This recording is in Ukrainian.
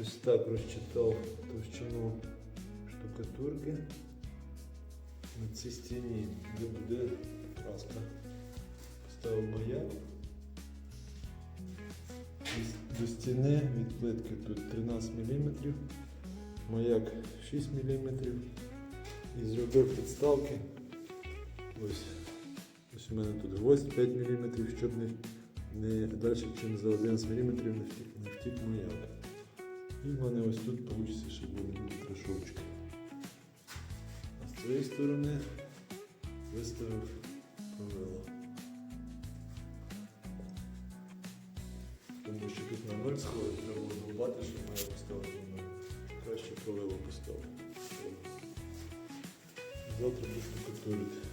Ось так розчитав товщину штукатурки на цій стіні, де буде краска. Поставив маяк. До стіни від плитки тут 13 мм, маяк 6 мм. І зробив підставки. Ось, ось у мене тут гвоздь 5 мм, щоб не, не далі, ніж за 11 мм не втік, маяк. І в мене ось тут вийде ще буде трошочки. А з цієї сторони виставив правило. Тому що тут на ноль сходить, треба було долбати, щоб моя поставити. Краще правило поставити. Завтра буду штукатурити.